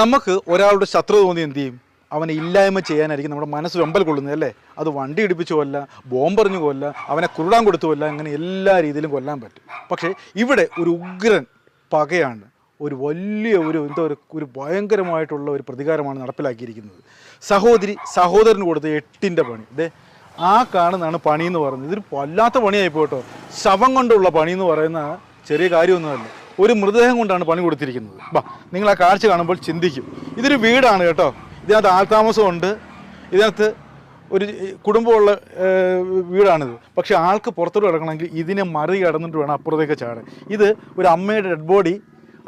നമുക്ക് ഒരാളുടെ ശത്രു തോന്നി എന്ത് ചെയ്യും? അവനെ ഇല്ലായ്മ ചെയ്യാനായിരിക്കും നമ്മുടെ മനസ്സ് വെമ്പൽ കൊള്ളുന്നത് അല്ലേ? അത് വണ്ടി ഇടിപ്പിച്ച് കൊല്ല ബോംബെറിഞ്ഞു കൊല്ല അവനെ കുരുടാൻ കൊടുത്തു കൊല്ല അങ്ങനെ എല്ലാ രീതിയിലും കൊല്ലാൻ പറ്റും. പക്ഷേ ഇവിടെ ഒരു ഉഗ്രൻ പകയാണ് ഒരു വലിയ ഒരു എന്തോ ഒരു ഒരു ഭയങ്കരമായിട്ടുള്ള ഒരു പ്രതികാരമാണ് നടപ്പിലാക്കിയിരിക്കുന്നത്. സഹോദരി സഹോദരന് കൊടുത്ത എട്ടിന്റെ പണി. ഇതേ ആ കാണുന്നതാണ് പണി എന്ന് പറയുന്നത്. ഇതൊരു വല്ലാത്ത പണിയായി പോട്ടോ ശവം കൊണ്ടുള്ള പണി എന്ന് പറയുന്ന ചെറിയ കാര്യമൊന്നുമല്ല. ഒരു മൃതദേഹം കൊണ്ടാണ് പണി കൊടുത്തിരിക്കുന്നത്. ബാ നിങ്ങൾ ആ കാഴ്ച കാണുമ്പോൾ ചിന്തിക്കും. ഇതൊരു വീടാണ് കേട്ടോ. ഇതിനകത്ത് ആൾത്താമസമുണ്ട് ഇതിനകത്ത് ഒരു കുടുംബമുള്ള വീടാണിത്. പക്ഷേ ആൾക്ക് പുറത്തോട്ട് കിടക്കണമെങ്കിൽ ഇതിനെ മറികടന്നിട്ട് വേണം അപ്പുറത്തേക്ക് ചാടാൻ. ഇത് ഒരു അമ്മയുടെ ഡെഡ് ബോഡി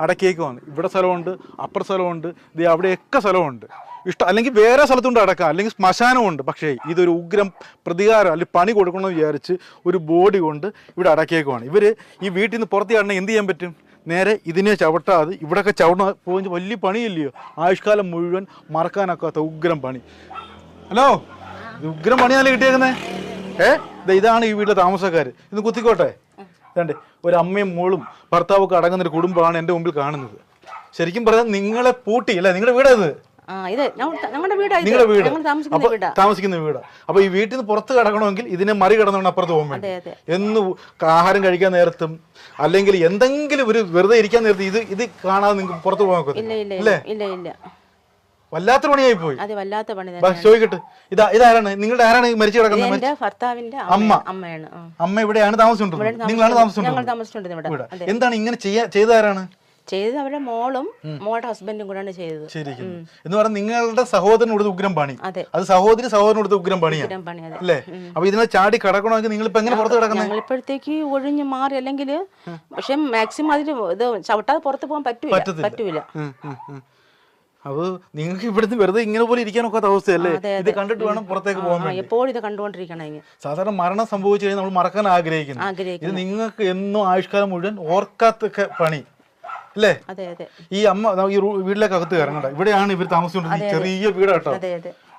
അടക്കിയേക്കുവാണ് ഇവിടെ സ്ഥലമുണ്ട് അപ്പുറ സ്ഥലമുണ്ട് ഇത് അവിടെയൊക്കെ സ്ഥലമുണ്ട്. ഇഷ്ടം അല്ലെങ്കിൽ വേറെ സ്ഥലത്തുണ്ട് അടക്കാം അല്ലെങ്കിൽ ശ്മശാനമുണ്ട്. പക്ഷേ ഇതൊരു ഉഗ്രം പ്രതികാരം അല്ലെങ്കിൽ പണി കൊടുക്കണമെന്ന് വിചാരിച്ച് ഒരു ബോഡി കൊണ്ട് ഇവിടെ അടക്കിയേക്കുവാണ് ഇവർ ഈ വീട്ടിൽ നിന്ന് പുറത്ത് കാണണമെങ്കിൽ എന്ത് ചെയ്യാൻ പറ്റും? നേരെ ഇതിനെ ചവിട്ടാതെ ഇവിടെയൊക്കെ ചവിട പോകുന്ന വലിയ പണിയില്ലയോ? ആയുഷ്കാലം മുഴുവൻ മറക്കാനൊക്കാത്ത ഉഗ്രം പണി. ഹലോ? ഉഗ്രം പണിയാലേ കിട്ടിയേക്കുന്നേ? ഏ? ഇതാണ് ഈ വീട്ടിലെ താമസക്കാർ ഇന്ന് കുത്തിക്കോട്ടെ. ഇതാണ്ട് ഒരു അമ്മയും മോളും ഭർത്താവൊക്കെ അടങ്ങുന്ന ഒരു കുടുംബമാണ് എന്റെ മുമ്പിൽ കാണുന്നത്. ശരിക്കും പറഞ്ഞാൽ നിങ്ങളെ പൂട്ടി അല്ലേ? നിങ്ങളുടെ വീടത്? ഇത് ഞങ്ങൾ- ഞങ്ങളുടെ വീടാ ഇത്. നിങ്ങളുടെ വീട്. ഞങ്ങൾ താമസിക്കുന്ന അപ്പൊ വീടാ. താമസിക്കുന്ന വീടാ. അപ്പൊ ഈ വീട്ടിൽ നിന്ന് പുറത്ത് കടക്കണമെങ്കിൽ ഇതിനെ മറികടന്നുകൊണ്ട് അപ്പുറത്ത് പോകാൻ വേണ്ടി എന്ന് ആഹാരം കഴിക്കാൻ നേരത്തും അല്ലെങ്കിൽ എന്തെങ്കിലും ഒരു വെറുതെ ഇരിക്കാൻ നേരത്ത് ഇത് ഇത് കാണാതെ നിങ്ങൾക്ക് പുറത്ത് പോകാൻ ഇല്ല വല്ലാത്ത പണിയായി പോയി അത് വല്ലാത്ത പണി ബാ, തന്നെ ചോദിക്കട്ടെ ഇതാ ഇതാരാണ്? നിങ്ങളുടെ ആരാണ് മരിച്ചു കിടക്കുന്നത് എന്റെ ഭർത്താവിന്റെ അമ്മ. അമ്മ. അമ്മയാണ്. അമ്മ ഇവിടെയാണ് താമസിച്ചുകൊണ്ടിരുന്നത്. നിങ്ങളാണ് അതെ. എന്താണ് ഇങ്ങനെ ചെയ്യാ ചെയ്ത ആരാണ്? ചെയ്തത് അവരുടെ മോളും മോളുടെ ഹസ്ബൻഡും കൂടെയാണ് ചെയ്തത്. ശരിക്കും. എന്ന് പറഞ്ഞാൽ നിങ്ങളുടെ സഹോദരൻ കൊടുത്ത ഉഗ്രം പണി. അതെ. അത് സഹോദരി സഹോദരൻ കൊടുത്ത ഉഗ്രം പണിയാണ് അതെ. അല്ലേ? അപ്പൊ ഇതിനെ ചാടി കടക്കണമെങ്കിൽ നിങ്ങൾ ഇപ്പൊ എങ്ങനെ പുറത്ത് കിടക്കുന്നത് ഞങ്ങളിപ്പോഴത്തേക്ക് ഒഴിഞ്ഞു മാറി അല്ലെങ്കിൽ പക്ഷെ മാക്സിമം അതിൽ ഇത് ചവിട്ടാതെ പുറത്ത് പോകാൻ പറ്റൂല. പറ്റൂല. അപ്പൊ നിങ്ങൾക്ക് ഇവിടുന്ന് വെറുതെ ഇങ്ങനെ പോലെ ഇരിക്കാനൊക്കെ അവസ്ഥയല്ലേ? ഇത് കണ്ടിട്ട് വേണം പുറത്തേക്ക് പോകാൻ എപ്പോഴും ഇത് കണ്ടുകൊണ്ടിരിക്കണം സാധാരണ മരണം സംഭവിച്ചു കഴിഞ്ഞാൽ നമ്മൾ മറക്കാൻ ആഗ്രഹിക്കുന്നു. ഇത് നിങ്ങൾക്ക് എന്നും ആയുഷ്കാലം മുഴുവൻ ഓർക്കാത്ത പണി. അല്ലേ? അതെ അതെ. ഈ അമ്മ ഈ വീട്ടിലേക്ക് അകത്ത് കയറണ്ട. ഇവിടെയാണ് ഇവർ താമസിച്ചുകൊണ്ടിരുന്നത് ചെറിയ വീടാട്ടോ.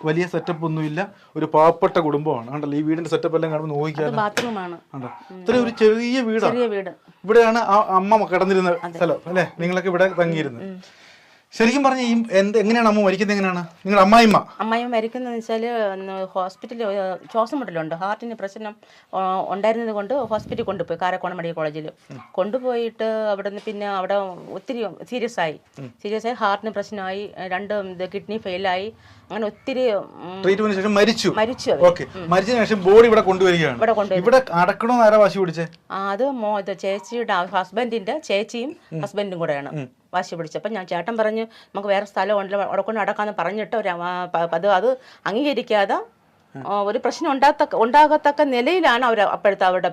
വലിയ സെറ്റപ്പ് ഒന്നുമില്ല ഒരു പാവപ്പെട്ട കുടുംബമാണ്. കണ്ടല്ലോ ഈ വീടിന്റെ സെറ്റപ്പ് എല്ലാം കാണുമ്പോൾ കണ്ടോ? ഇത്ര ഒരു ചെറിയ വീടാണ് ഇവിടെയാണ് ആ അമ്മ കിടന്നിരുന്ന സ്ഥലം അല്ലേ? നിങ്ങളൊക്കെ ഇവിടെ തങ്ങിയിരുന്നത്. ശരിക്കും പറഞ്ഞ ഈ എന്ത് എങ്ങനെയാണ് അമ്മ മരിക്കുന്നത് എങ്ങനെയാണ്? നിങ്ങൾ അമ്മായിമ്മ? അമ്മായിമ്മ മരിക്കുന്നതെന്ന് വെച്ചാൽ ഹോസ്പിറ്റലിൽ ശ്വാസം മുട്ടലുണ്ട് ഹാർട്ടിന് പ്രശ്നം ഉണ്ടായിരുന്നത് കൊണ്ട് ഹോസ്പിറ്റലിൽ കൊണ്ടുപോയി കാരക്കോണം മെഡിക്കൽ കോളേജിൽ കൊണ്ടുപോയിട്ട് അവിടെ നിന്ന് പിന്നെ അവിടെ ഒത്തിരി സീരിയസ് ആയി. സീരിയസ് ആയി ഹാർട്ടിന് പ്രശ്നമായി രണ്ട് കിഡ്നി ഫെയിലായി. അങ്ങനെ ഒത്തിരി ട്രീറ്റ്മെന്റിന് ശേഷം മരിച്ചു. മരിച്ചു. ഓക്കെ മരിച്ചതിന് ശേഷം ബോഡി ഇവിടെ കൊണ്ടുവരികയാണ്. ഇവിടെ ഇവിടെ അടക്കണമെന്ന് ആരാ വാശി പിടിച്ചേ? അത് ചേച്ചിയുടെ ഹസ്ബൻഡിന്റെ ചേച്ചിയും ഹസ്ബൻഡും കൂടെയാണ്. വാശി പിടിച്ചു. അപ്പം ഞാൻ ചേട്ടൻ പറഞ്ഞു നമുക്ക് വേറെ സ്ഥലം ഉണ്ടല്ലോ അവിടെ കൊണ്ട് നടക്കാന്ന് പറഞ്ഞിട്ട് ഒരു അത് അത് അംഗീകരിക്കാതെ ഒരു പ്രശ്നം ഉണ്ടാകത്തക്ക ഉണ്ടാകത്തക്ക നിലയിലാണ് അവർ അപ്പോഴത്തെ അവരുടെ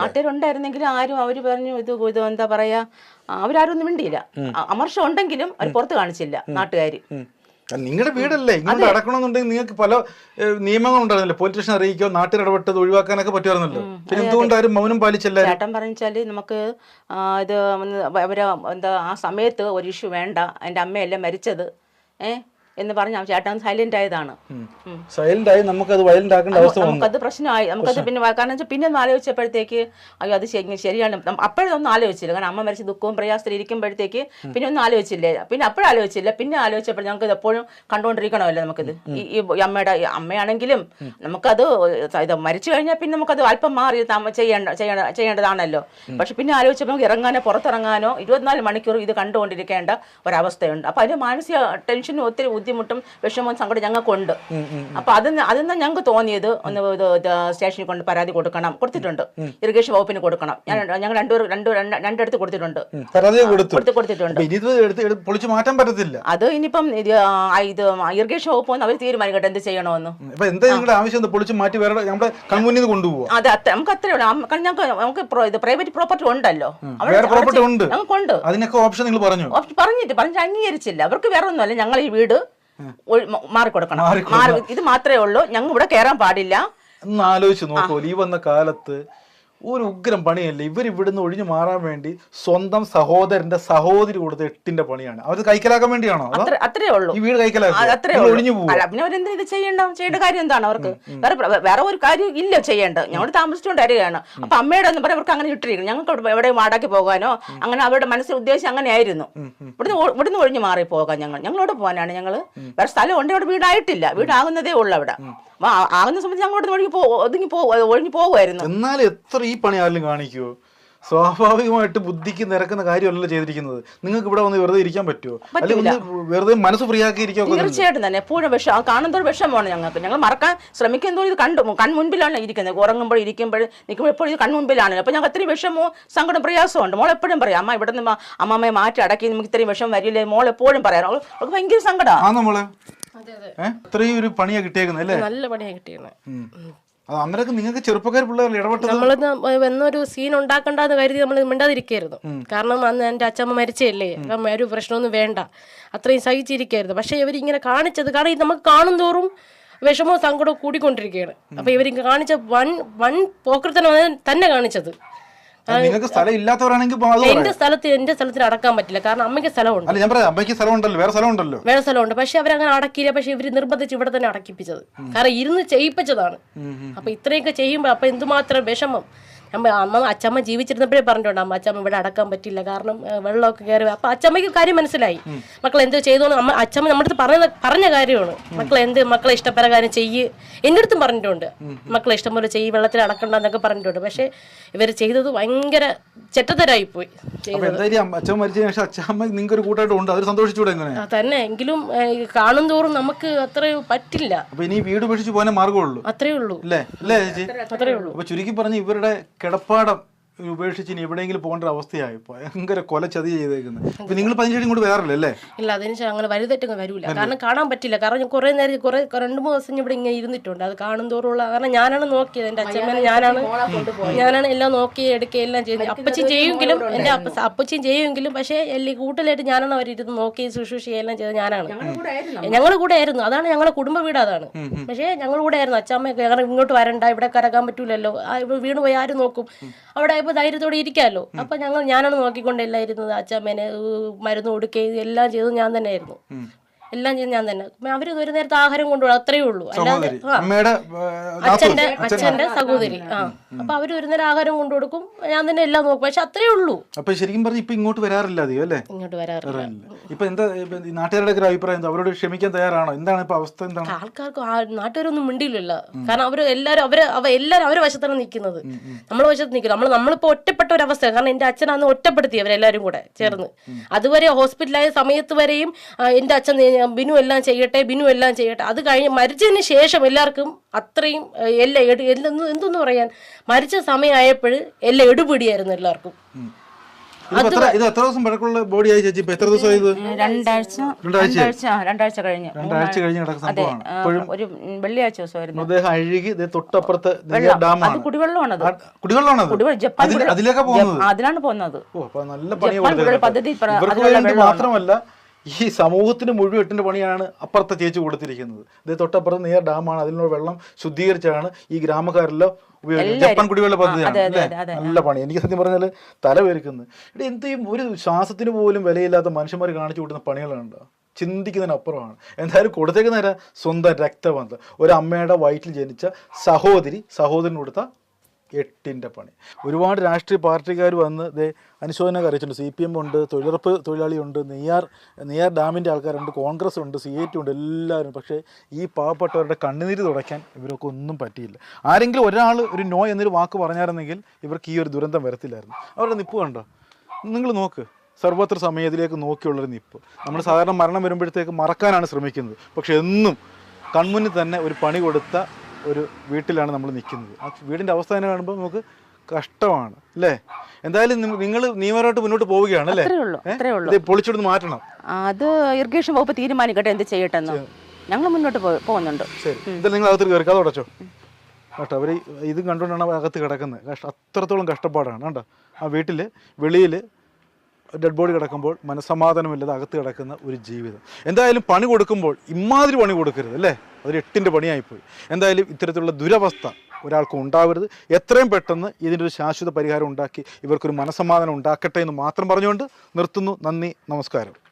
നാട്ടുകാരുണ്ടായിരുന്നെങ്കിലും ആരും അവർ പറഞ്ഞു ഇത് ഇത് എന്താ പറയാ അവരാരും ഒന്നും മിണ്ടിയില്ല. അമർഷം ഉണ്ടെങ്കിലും അവർ പുറത്ത് കാണിച്ചില്ല നാട്ടുകാർ നിങ്ങളുടെ വീടല്ലേ? ഇങ്ങോട്ട് അടക്കണമെന്നുണ്ടെങ്കിൽ നിങ്ങൾക്ക് പല നിയമങ്ങൾ ഉണ്ടായിരുന്നില്ല. പോലീസ് സ്റ്റേഷൻ അറിയിക്കോ? നാട്ടിൽ ഇടപെട്ടത് ഒഴിവാക്കാനൊക്കെ പറ്റുമായിരുന്നല്ലോ. പിന്നെ എന്തുകൊണ്ട് ആരും മൗനം പാലിച്ചല്ല ചേട്ടൻ പറഞ്ഞാൽ നമുക്ക് ഇത് അവർ എന്താ ആ സമയത്ത് ഒരു ഇഷ്യൂ വേണ്ട. എന്റെ അമ്മയല്ലേ മരിച്ചത്. ഏ? എന്ന് പറഞ്ഞ ചേട്ടൻ സൈലന്റ് ആയതാണ്. സൈലന്റ് ആയി നമുക്കത് വയലന്റ് ആക്കേണ്ട അവസ്ഥ വന്നു. നമുക്കത് പ്രശ്നമായി. നമുക്കത് പിന്നെ കാരണം വെച്ചാൽ പിന്നെ ഒന്ന് ആലോചിച്ചപ്പോഴത്തേക്ക് അയ്യോ അത് ശരിയാണ്. അപ്പോഴൊന്നും ആലോചിച്ചില്ല. കാരണം അമ്മ മരിച്ച ദുഃഖവും പ്രയാസത്തിൽ ഇരിക്കുമ്പോഴത്തേക്ക് പിന്നെ ഒന്നും ആലോചിച്ചില്ല. പിന്നെ അപ്പോഴും ആലോചിച്ചില്ല. പിന്നെ ആലോചിച്ചപ്പോൾ ഞങ്ങൾക്ക് എപ്പോഴും കണ്ടുകൊണ്ടിരിക്കണമല്ലോ നമുക്കിത്. ഈ ഈ അമ്മയുടെ അമ്മയാണെങ്കിലും നമുക്കത് ഇത് മരിച്ചു കഴിഞ്ഞാൽ പിന്നെ നമുക്കത് അല്പം മാറി ചെയ്യേണ്ട ചെയ്യേണ്ടതാണല്ലോ. പക്ഷെ പിന്നെ ആലോചിച്ചപ്പോൾ നമുക്ക് ഇറങ്ങാനോ പുറത്തിറങ്ങാനോ ഇരുപത്തിനാല് മണിക്കൂർ ഇത് കണ്ടുകൊണ്ടിരിക്കേണ്ട ഒരവസ്ഥയുണ്ട്. അപ്പൊ അതിന് മാനസിക ടെൻഷനും ഒത്തിരി ബുദ്ധിമുട്ടും വിഷമവും സങ്കടം ഞങ്ങൾക്കുണ്ട്. അപ്പൊ അത് അതിന്ന് ഞങ്ങൾക്ക് തോന്നിയത് ഒന്ന് ഇത് സ്റ്റേഷനിൽ കൊണ്ട് പരാതി കൊടുക്കണം. കൊടുത്തിട്ടുണ്ട്. ഇറിഗേഷൻ വകുപ്പിന് കൊടുക്കണം. ഞാൻ ഞങ്ങൾ രണ്ടു രണ്ടു രണ്ട് രണ്ടിടത്ത് കൊടുത്തിട്ടുണ്ട്. കൊടുത്ത്. കൊടുത്തിട്ടുണ്ട്. മാറ്റാൻ പറ്റത്തില്ല. അത് ഇനിയിപ്പം ഇത് ഇറിഗേഷൻ വകുപ്പ് അവർ തീരുമാനിക്കട്ടെ എന്ത് ചെയ്യണമെന്ന് ആവശ്യം? പൊളിച്ച് മാറ്റി വേറെ നമ്മുടെ കൺമുന്നിൽ നിന്ന് കൊണ്ടുപോവാ. അതെ നമുക്ക് അത്രേ ഉള്ളൂ. കാരണം ഞങ്ങൾക്ക് നമുക്ക് ഇത് പ്രൈവറ്റ് പ്രോപ്പർട്ടി ഉണ്ടല്ലോ. വേറെ പ്രോപ്പർട്ടി ഉണ്ട്. അതിനൊക്കെ ഓപ്ഷൻ നിങ്ങൾ പറഞ്ഞു. പറഞ്ഞിട്ട് പറഞ്ഞിട്ട് അംഗീകരിച്ചില്ല. അവർക്ക് വേറെ ഒന്നുമല്ല. ഞങ്ങൾ ഈ വീട് മാറിക്കൊടുക്കണം. മാറി ഇത് മാത്രമേ ഉള്ളൂ. ഞങ്ങൾ ഇവിടെ കയറാൻ പാടില്ല. ഒന്ന് ആലോചിച്ച് നോക്കൂ. ഈ വന്ന കാലത്ത് ഒരു ഉഗ്രം പണിയല്ല. ഇവർ ഇവിടുന്ന് ഒഴിഞ്ഞു മാറാൻ വേണ്ടി സ്വന്തം സഹോദരന്റെ സഹോദരി കൊടുത്ത എട്ടിന്റെ പണിയാണ്. അവർ കൈക്കലാക്കാൻ വേണ്ടിയാണോ? അതോ അത്രേ ഉള്ളൂ. ഈ വീട് ഒഴിഞ്ഞു പോകും അല്ല പിന്നെ അവരെന്താ ഇത് ചെയ്യണ്ട? ചെയ്യേണ്ട കാര്യം എന്താണ് അവർക്ക്? വേറെ വേറെ ഒരു കാര്യം ഇല്ല ചെയ്യേണ്ടത് ഞങ്ങൾ താമസിച്ചുകൊണ്ട് വരികയാണ് അപ്പൊ അമ്മയുടെ ഒന്നും പറയാം അവർക്ക് അങ്ങനെ ഇട്ടിരിക്കുന്നു ഞങ്ങൾക്ക് അവിടെ എവിടെ മാടാക്കി പോകാനോ അങ്ങനെ അവരുടെ മനസ്സിൽ ഉദ്ദേശം അങ്ങനെയായിരുന്നു. ഇവിടുന്ന് ഇവിടുന്ന് ഒഴിഞ്ഞു മാറി പോകാൻ ഞങ്ങൾ. ഞങ്ങളോട് പോകാനാണ് ഞങ്ങൾ വേറെ സ്ഥലം ഉണ്ട് ഇവിടെ വീടായിട്ടില്ല. വീടാകുന്നതേ ഉള്ളൂ അവിടെ. ആകുന്ന സമയത്ത് ഞങ്ങൾ ഇവിടുന്ന് ഒഴുകി പോകും ഒതുങ്ങി ഒഴിഞ്ഞു പോകുമായിരുന്നു എന്നാലും എത്ര ഈ പണി ആരെങ്കിലും കാണിക്കുമോ സ്വാഭാവികമായിട്ട് ബുദ്ധിക്ക് നിരക്കുന്ന കാര്യമല്ലോ ചെയ്തിരിക്കുന്നത്. നിങ്ങൾക്ക് ഇവിടെ വന്ന് വെറുതെ ഇരിക്കാൻ പറ്റുമോ അല്ലെങ്കിൽ ഒന്ന് വെറുതെ മനസ്സ് ഫ്രീ ആക്കി ഇരിക്കാൻ? തീർച്ചയായിട്ടും തന്നെ. എപ്പോഴും വിഷം കാണുന്നൊരു വിഷമാണ് ഞങ്ങൾക്ക്. ഞങ്ങൾ മറക്കാൻ ശ്രമിക്കുമ്പോൾ ഇത് കണ്ടു. കൺമുൻപിലാണ് ഇരിക്കുന്നത്. ഉറങ്ങുമ്പോൾ ഇരിക്കുമ്പോൾ നിൽക്കുമ്പോൾ എപ്പോഴും ഇത് കൺമുൻപിലാണ് അപ്പോൾ ഞങ്ങൾക്ക് ഇത്രയും വിഷമോ സങ്കടം പ്രയാസമുണ്ട്. മോൾ എപ്പോഴും പറയാം അമ്മ ഇവിടെ നിന്ന് അമ്മമ്മയെ മാറ്റി അടക്കി നമുക്ക് ഇത്രയും വിഷം വരില്ലേ? മോൾ എപ്പോഴും പറയാം അവൾ- അവൾക്ക് ഭയങ്കര സങ്കടമാണ് ആ നമ്മളെ അതെ അതെ. ഏഹ് ഇത്രയും ഒരു പണിയാണ് കിട്ടിയേക്കുന്നത് അല്ലേ? നല്ല പണിയാണ് കിട്ടിയത് ഉം. അത് അന്നേരമൊക്കെ നിങ്ങൾക്ക് ചെറുപ്പക്കാർ പിള്ളേർ ഇടപെട്ടത് നമ്മളിന്ന് എന്നൊരു സീൻ ഉണ്ടാക്കണ്ടെന്ന് കരുതി നമ്മൾ മിണ്ടാതിരിക്കായിരുന്നു കാരണം അന്ന് എന്റെ അച്ഛമ്മ മരിച്ചല്ലേ അപ്പം ഒരു പ്രശ്നമൊന്നും വേണ്ട. അത്രയും സഹിച്ചിരിക്കായിരുന്നു പക്ഷേ ഇവരിങ്ങനെ കാണിച്ചത് കാരണം ഇത് നമുക്ക് കാണും തോറും വിഷമവും സങ്കടവും കൂടിക്കൊണ്ടിരിക്കുകയാണ്. അപ്പൊ ഇവർ കാണിച്ച വൺ വൻ പോക്കൃത്തനം തന്നെ കാണിച്ചത്. നിങ്ങൾക്ക് സ്ഥലം ഇല്ലാത്തവരാണെങ്കിൽ. എന്റെ സ്ഥലത്ത് എന്റെ സ്ഥലത്തിൽ അടക്കാൻ പറ്റില്ല. കാരണം അമ്മയ്ക്ക് സ്ഥലമുണ്ട്. അല്ല ഞാൻ പറയാം അമ്മയ്ക്ക് സ്ഥലമുണ്ടല്ലോ വേറെ സ്ഥലമുണ്ടല്ലോ. വേറെ സ്ഥലമുണ്ട്. പക്ഷെ അവരങ്ങനെ അടക്കിയില്ല. പക്ഷെ ഇവർ നിർബന്ധിച്ച് ഇവിടെ തന്നെ അടക്കിപ്പിച്ചത്. കാരണം ഇരുന്ന് ചെയ്യിപ്പിച്ചതാണ്. അപ്പൊ ഇത്രയൊക്കെ ചെയ്യുമ്പോ അപ്പൊ എന്തുമാത്രം വിഷമം. അമ്മ അമ്മ അച്ചമ്മ ജീവിച്ചിരുന്നപ്പോഴേ പറഞ്ഞിട്ടുണ്ട് അമ്മ അച്ചമ്മ ഇവിടെ അടക്കാൻ പറ്റില്ല കാരണം വെള്ളമൊക്കെ കയറി അപ്പൊ അച്ചമ്മയ്ക്ക് കാര്യം മനസ്സിലായി. മക്കൾ എന്ത് ചെയ്തോന്ന് അമ്മ അച്ചമ്മ നമ്മുടെ അടുത്ത് പറഞ്ഞ പറഞ്ഞ കാര്യമാണ്. മക്കൾ എന്ത് മക്കളെ ഇഷ്ടപ്രകാരം ചെയ്യ്. എന്റെ അടുത്തും പറഞ്ഞിട്ടുണ്ട്. മക്കളെ ഇഷ്ടം പോലെ ചെയ്യ് വെള്ളത്തിൽ അടക്കണ്ട എന്നൊക്കെ പറഞ്ഞിട്ടുണ്ട്. പക്ഷെ ഇവർ ചെയ്തത് ഭയങ്കര ചെറ്റത്തരായി പോയി. തന്നെ. എങ്കിലും കാണും തോറും നമുക്ക് അത്ര പറ്റില്ല. അത്രേ ഉള്ളൂ. അത്രേ ഉള്ളൂ. ചുരുക്കി പറഞ്ഞ ഇവരുടെ കിടപ്പാടം. ഉപേക്ഷിച്ച് ഇനി എവിടെയെങ്കിലും പോകേണ്ട ഒരു അവസ്ഥയായി ഭയങ്കര കൊല ചതി ചെയ്തേക്കുന്നത് അപ്പൊ നിങ്ങൾ പതിനഞ്ചടി ഇങ്ങോട്ട് വേറല്ലേ അല്ലേ? ഇല്ല അതിന് ശേഷം അങ്ങനെ വലുതായിട്ടൊന്നും വരൂല. കാരണം കാണാൻ പറ്റില്ല. കാരണം ഞാൻ കുറെ നേരം കുറെ രണ്ട് മൂന്ന് ദിവസം ഇവിടെ ഇങ്ങനെ ഇരുന്നിട്ടുണ്ട്. അത് കാണും തോറുള്ള കാരണം ഞാനാണ് നോക്കിയത്. എന്റെ അച്ഛമ്മേനെ ഞാനാണ് ഞാനാണ് എല്ലാം നോക്കി എടുക്കുകയും എല്ലാം ചെയ്യുന്നത് അപ്പച്ചി ചെയ്യുമെങ്കിലും എന്റെ അപ്പ അപ്പച്ചിയും ചെയ്യുമെങ്കിലും പക്ഷേ എല്ലാം കൂട്ടലായിട്ട് ഞാനാണ് അവരിരുന്ന് നോക്കി ശുശ്രൂഷ എല്ലാം ചെയ്തത് ഞാനാണ്. ഞങ്ങളുടെ കൂടെ ആയിരുന്നു? അതാണ് ഞങ്ങളുടെ കുടുംബ വീട് അതാണ്. പക്ഷേ ഞങ്ങളുടെ കൂടെ ആയിരുന്നു. അച്ഛമ്മ ഇങ്ങോട്ട് വരണ്ട ഇവിടെ കരകാൻ പറ്റൂലല്ലോ. വീണ് പോയി ആരും നോക്കും? അവിടെ ആയപ്പോൾ ധൈര്യത്തോടെ ഇരിക്കാമല്ലോ അപ്പൊ ഞങ്ങൾ ഞാനാണ് നോക്കിക്കൊണ്ടെല്ലാം ഇരുന്നത് അച്ഛമ്മേനെ മരുന്ന് കൊടുക്കുകയും എല്ലാം ചെയ്തത് ഞാൻ തന്നെ ആയിരുന്നു എല്ലാം ചെയ്ത് ഞാൻ തന്നെ. അവർ ഒരു നേരത്തെ ആഹാരം കൊണ്ടുപോകും അത്രയേ ഉള്ളൂ. അല്ലാതെ അച്ഛന്റെ അച്ഛന്റെ സഹോദരി ആ. അപ്പൊ അവർ ഒരു നേരം ആഹാരം കൊണ്ടു കൊടുക്കും ഞാൻ തന്നെ എല്ലാം നോക്കും. പക്ഷെ അത്രേ ഉള്ളൂ. അപ്പൊ ശരിക്കും പറഞ്ഞു ഇപ്പൊ ഇങ്ങോട്ട് വരാറില്ല അധികം അല്ലേ? ഇങ്ങോട്ട് വരാറില്ല. ഇപ്പൊ എന്താ നാട്ടുകാരുടെ ഒരു അഭിപ്രായം എന്താ? അവരോട് ക്ഷമിക്കാൻ തയ്യാറാണോ? എന്താണ് ഇപ്പൊ അവസ്ഥ? എന്താണ്? ആൾക്കാർക്ക് നാട്ടുകാരൊന്നും മിണ്ടിയില്ലല്ലോ. കാരണം അവർ എല്ലാരും അവർ അവ എല്ലാരും അവരെ വശത്താണ് നിൽക്കുന്നത്. നമ്മളെ വശത്ത് നിൽക്കില്ല. നമ്മൾ നമ്മളിപ്പോ ഒറ്റപ്പെട്ട ഒരു അവസ്ഥ കാരണം എന്റെ അച്ഛനാന്ന് ഒറ്റപ്പെടുത്തി അവരെല്ലാരും കൂടെ ചേർന്ന്. അതുവരെ ഹോസ്പിറ്റലായ സമയത്ത് വരെയും എന്റെ അച്ഛൻ ബിനു എല്ലാം ചെയ്യട്ടെ ബിനു എല്ലാം ചെയ്യട്ടെ. അത് കഴിഞ്ഞ് മരിച്ചതിന് ശേഷം എല്ലാവർക്കും അത്രയും എല്ല എടു എന്തെന്ന് എന്തെന്ന് പറയാൻ? മരിച്ച സമയമായപ്പോൾ എല്ലാം എടുപിടിയായിരുന്നു എല്ലാവർക്കും. ഇത് എത്ര ദിവസം പഴക്കമുള്ള ബോഡി ആയി ചേച്ചി എത്ര ദിവസം ഇത്? രണ്ടാഴ്ച രണ്ടാഴ്ച? രണ്ടാഴ്ച രണ്ടാഴ്ച കഴിഞ്ഞ്. രണ്ടാഴ്ച കഴിഞ്ഞ് കിടക്കുന്ന അതെ സംഭവമാണ് ആ, ഒരു ഉം, വെള്ളിയാഴ്ച ദിവസമായിരുന്നു. മൃതദേഹം അഴുകി തൊട്ടപ്പുറത്ത് അത് ഡാമാണ്. കുടിവെള്ളമാണത്. കുടിവെള്ളമാണത്? കുടിവെള്ളം ജപ്പാൻ അതിൽ- പോകുന്നത്? അതിലാണ് പോകുന്നത്. നല്ല പദ്ധതി മാത്രമല്ല ഈ സമൂഹത്തിന് മുഴുവൻ എട്ടിന്റെ പണിയാണ് അപ്പുറത്തെ ചേച്ചി കൊടുത്തിരിക്കുന്നത്. ഇത് തൊട്ടപ്പുറത്ത് നേർ ഡാമാണ്. അതിനുള്ള വെള്ളം ശുദ്ധീകരിച്ചാണ് ഈ ഗ്രാമക്കാരെല്ലാം ഉപയോഗിക്കുന്നത്. ജപ്പാൻ കുടിവെള്ള പദ്ധതിയാണ് അല്ലേ. നല്ല പണി. എനിക്ക് സത്യം പറഞ്ഞാൽ തല പേരിക്കുന്നത് ഇവിടെ എന്തെയും ഒരു ശ്വാസത്തിന് പോലും വിലയില്ലാത്ത മനുഷ്യന്മാർ കാണിച്ചു കൂട്ടുന്ന പണികളുണ്ടോ? ചിന്തിക്കുന്നതിനപ്പുറമാണ്. എന്തായാലും കൊടുത്തേക്കുന്ന സ്വന്തം രക്തബന്ധം. ഒരു അമ്മയുടെ വയറ്റിൽ ജനിച്ച സഹോദരി സഹോദരൻ കൊടുത്ത എട്ടിന്റെ പണി. ഒരുപാട് രാഷ്ട്രീയ പാർട്ടിക്കാർ വന്ന് ദേ അനുശോചനം അറിയിച്ചിട്ടുണ്ട്. സി പി എം ഉണ്ട് തൊഴിലുറപ്പ് തൊഴിലാളിയുണ്ട് നെയ്യാർ നെയ്യാർ ഡാമിന്റെ ആൾക്കാരുണ്ട് കോൺഗ്രസ് ഉണ്ട് സി ഐ ടി ഉണ്ട് എല്ലാവരും പക്ഷേ ഈ പാവപ്പെട്ടവരുടെ കണ്ണുനീര് തുടയ്ക്കാൻ ഇവരൊക്കെ ഒന്നും പറ്റിയില്ല. ആരെങ്കിലും ഒരാൾ ഒരു നോ എന്നൊരു വാക്ക് പറഞ്ഞായിരുന്നെങ്കിൽ ഇവർക്ക് ഈ ഒരു ദുരന്തം വരത്തില്ലായിരുന്നു. അവരുടെ നിപ്പ് കണ്ടോ? നിങ്ങൾ നോക്ക്. സർവത്ര സമയത്തിലേക്ക് നോക്കിയുള്ളൊരു നിപ്പ്. നമ്മൾ സാധാരണ മരണം വരുമ്പോഴത്തേക്ക് മറക്കാനാണ് ശ്രമിക്കുന്നത്. പക്ഷെ എന്നും കൺമുന്നിൽ തന്നെ ഒരു പണി കൊടുത്ത ഒരു വീട്ടിലാണ് നമ്മൾ നിൽക്കുന്നത്. ആ വീടിന്റെ അവസ്ഥ തന്നെ കാണുമ്പോൾ നമുക്ക് കഷ്ടമാണ് അല്ലേ? എന്തായാലും നിങ്ങൾ നിയമപരമായിട്ട് മുന്നോട്ട് പോവുകയാണ് അല്ലേ? പൊളിച്ചെടുത്ത് മാറ്റണം. അത് ഇറിഗേഷൻ വകുപ്പ് തീരുമാനിക്കട്ടെ എന്ത് ചെയ്യട്ടെന്ന്. ഞങ്ങൾ മുന്നോട്ട് പോകുന്നുണ്ട്. ശരി. നിങ്ങൾ അകത്ത് കയറി അത് അടച്ചോ കേട്ടോ അവർ ഇത് കണ്ടുകൊണ്ടാണ് അകത്ത് കിടക്കുന്നത്. അത്രത്തോളം കഷ്ടപ്പാടാണ്. കേട്ടോ ആ വീട്ടിൽ വെളിയിൽ ഡെഡ് ബോഡി കിടക്കുമ്പോൾ മനസ്സമാധാനമില്ലാതെ അകത്ത് കിടക്കുന്ന ഒരു ജീവിതം. എന്തായാലും പണി കൊടുക്കുമ്പോൾ ഇമാതിരി പണി കൊടുക്കരുത് അല്ലേ? അതൊരു എട്ടിന്റെ പണിയായിപ്പോയി. എന്തായാലും ഇത്തരത്തിലുള്ള ദുരവസ്ഥ ഒരാൾക്കും ഉണ്ടാവരുത്. എത്രയും പെട്ടെന്ന് ഇതിനൊരു ശാശ്വത പരിഹാരം ഉണ്ടാക്കി ഇവർക്കൊരു മനസ്സമാധാനം ഉണ്ടാക്കട്ടെ എന്ന് മാത്രം പറഞ്ഞുകൊണ്ട് നിർത്തുന്നു. നന്ദി നമസ്കാരം.